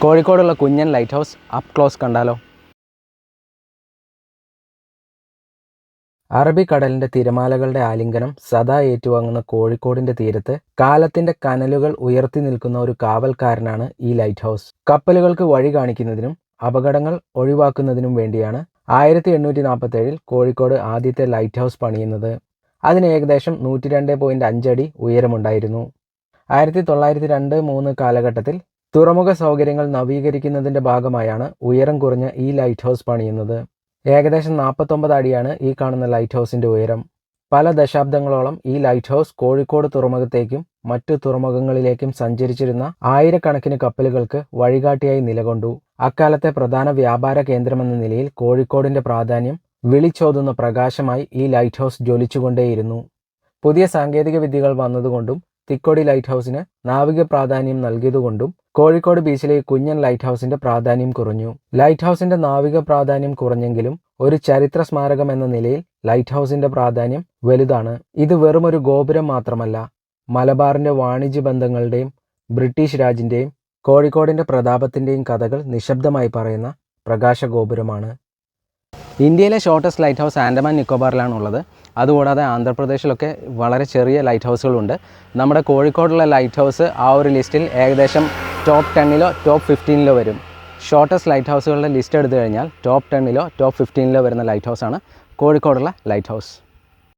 കോഴിക്കോടുള്ള കുഞ്ഞൻ light house up close കണ്ടാലോ? അറബിക്കടലിന്റെ തിരമാലകളുടെ ആലിംഗനം സദാ ഏറ്റുവാങ്ങുന്ന കോഴിക്കോടിന്റെ തീരത്ത് കാലത്തിന്റെ കനലുകൾ ഉയർത്തി നിൽക്കുന്ന ഒരു കാവൽക്കാരനാണ് ഈ ലൈറ്റ് ഹൗസ് കപ്പലുകൾക്ക് വഴി കാണിക്കുന്നതിനും അപകടങ്ങൾ ഒഴിവാക്കുന്നതിനും വേണ്ടിയാണ് ആയിരത്തി എണ്ണൂറ്റി നാൽപ്പത്തി ഏഴിൽ കോഴിക്കോട് ആദ്യത്തെ ലൈറ്റ് ഹൗസ് പണിയുന്നത്. അതിന് ഏകദേശം നൂറ്റി രണ്ട് പോയിന്റ് അഞ്ചടി ഉയരമുണ്ടായിരുന്നു. ആയിരത്തി തൊള്ളായിരത്തി രണ്ട് മൂന്ന് കാലഘട്ടത്തിൽ തുറമുഖ സൗകര്യങ്ങൾ നവീകരിക്കുന്നതിന്റെ ഭാഗമായാണ് ഉയരം കുറഞ്ഞ ഈ ലൈറ്റ് ഹൗസ് പണിയുന്നത്. ഏകദേശം നാൽപ്പത്തൊമ്പത് അടിയാണ് ഈ കാണുന്ന ലൈറ്റ് ഹൗസിന്റെ ഉയരം. പല ദശാബ്ദങ്ങളോളം ഈ ലൈറ്റ് ഹൗസ് കോഴിക്കോട് തുറമുഖത്തേക്കും മറ്റു തുറമുഖങ്ങളിലേക്കും സഞ്ചരിച്ചിരുന്ന ആയിരക്കണക്കിന് കപ്പലുകൾക്ക് വഴികാട്ടിയായി നിലകൊണ്ടു. അക്കാലത്തെ പ്രധാന വ്യാപാര കേന്ദ്രമെന്ന നിലയിൽ കോഴിക്കോടിന്റെ പ്രാധാന്യം വിളിച്ചോതുന്ന പ്രകാശമായി ഈ ലൈറ്റ് ഹൗസ് ജ്വലിച്ചുകൊണ്ടേയിരുന്നു. പുതിയ സാങ്കേതിക വിദ്യകൾ വന്നതുകൊണ്ടും തിക്കോടി ലൈറ്റ് ഹൗസിന് നാവിക പ്രാധാന്യം നൽകിയതുകൊണ്ടും കോഴിക്കോട് ബീച്ചിലെ കുഞ്ഞൻ ലൈറ്റ് ഹൗസിന്റെ പ്രാധാന്യം കുറഞ്ഞു. ലൈറ്റ് ഹൗസിന്റെ നാവിക പ്രാധാന്യം കുറഞ്ഞെങ്കിലും ഒരു ചരിത്ര സ്മാരകം എന്ന നിലയിൽ ലൈറ്റ് ഹൗസിന്റെ പ്രാധാന്യം വലുതാണ്. ഇത് വെറും ഒരു ഗോപുരം മാത്രമല്ല മലബാറിന്റെ വാണിജ്യ ബന്ധങ്ങളുടെയും ബ്രിട്ടീഷ് രാജിന്റെയും കോഴിക്കോടിന്റെ പ്രതാപത്തിന്റെയും കഥകൾ നിശബ്ദമായി പറയുന്ന പ്രകാശ ഗോപുരമാണ് ഇന്ത്യയിലെ ഷോർട്ടസ്റ്റ് ലൈറ്റ് ഹൗസ് ആൻഡമാൻ നിക്കോബാറിലാണ് ഉള്ളത് അതുകൂടാതെ ആന്ധ്രാപ്രദേശിലൊക്കെ വളരെ ചെറിയ ലൈറ്റ് ഹൗസുകളുണ്ട് നമ്മുടെ കോഴിക്കോടുള്ള ലൈറ്റ് ഹൗസ് ആ ഒരു ലിസ്റ്റിൽ ഏകദേശം ടോപ്പ് ടെന്നിലോ ടോപ്പ് ഫിഫ്റ്റീനിലോ വരും. ഷോർട്ടസ്റ്റ് ലൈറ്റ് ഹൗസുകളുടെ ലിസ്റ്റ് എടുത്തു കഴിഞ്ഞാൽ ടോപ്പ് ടെന്നിലോ ടോപ്പ് ഫിഫ്റ്റീനിലോ വരുന്ന ലൈറ്റ് ഹൗസാണ് കോഴിക്കോടുള്ള ലൈറ്റ് ഹൗസ്